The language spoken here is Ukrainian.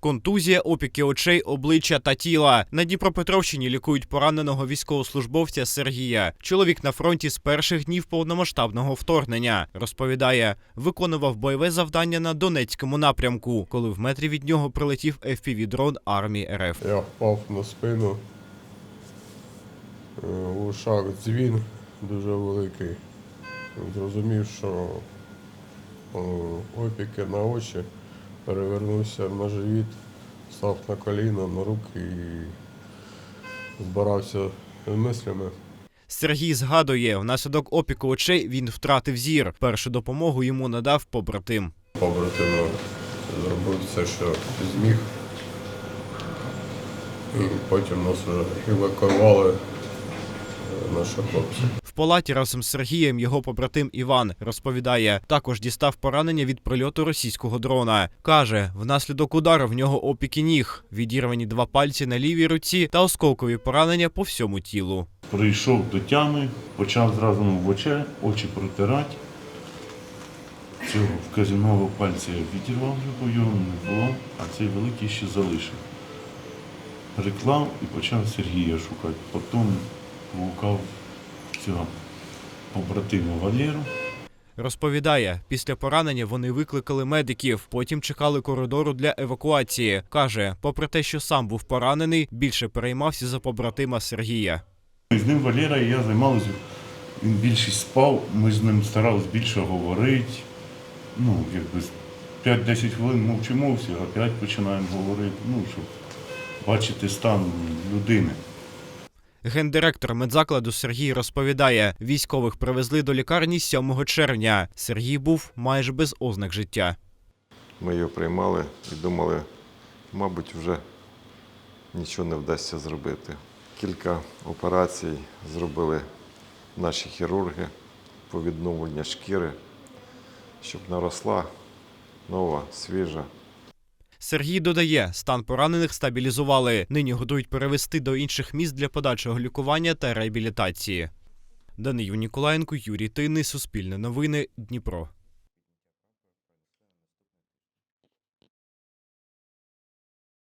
Контузія, опіки очей, обличчя та тіла. На Дніпропетровщині лікують пораненого військовослужбовця Сергія. Чоловік на фронті з перших днів повномасштабного вторгнення. Розповідає, виконував бойове завдання на Донецькому напрямку, коли в метрі від нього прилетів FPV-дрон армії РФ. Я впав на спину. Е, В ушах дзвін дуже великий. Зрозумів, що опіки на очі, перевернувся на живіт, став на коліна, на руки і збирався мислями. Сергій згадує, внаслідок опіку очей він втратив зір. Першу допомогу йому надав побратим. Побратимо зробив все, що зміг. І потім нас вже евакуювали е, наші хлопці. Палаті разом з Сергієм його побратим Іван розповідає, також дістав поранення від прильоту російського дрона. Каже, внаслідок удару в нього опіки ніг, відірвані два пальці на лівій руці та осколкові поранення по всьому тілу. Прийшов до тями, почав зразу в очі, очі протирати. Цього вказівного пальця відірвав його, його не було, а цей великий ще залишив. Приклав і почав Сергія шукати. Потім гукав цього побратима Валеру. Розповідає, після поранення вони викликали медиків, потім чекали коридору для евакуації. Каже, попри те, що сам був поранений, більше переймався за побратима Сергія. З ним Валера і я займалися. Він більшість спав, ми з ним старалися більше говорити. Ну, якби 5-10 хвилин мовчимо всі, а 5 починаємо говорити, ну, щоб бачити стан людини. Гендиректор медзакладу Сергій розповідає, військових привезли до лікарні 7 червня. Сергій був майже без ознак життя. Ми його приймали і думали, мабуть, вже нічого не вдасться зробити. Кілька операцій зробили наші хірурги по відновленню шкіри, щоб наросла нова, свіжа. Сергій додає, стан поранених стабілізували. Нині готують перевести до інших міст для подальшого лікування та реабілітації. Данию Ніколаєнко, Юрій Тини, Суспільне новини, Дніпро.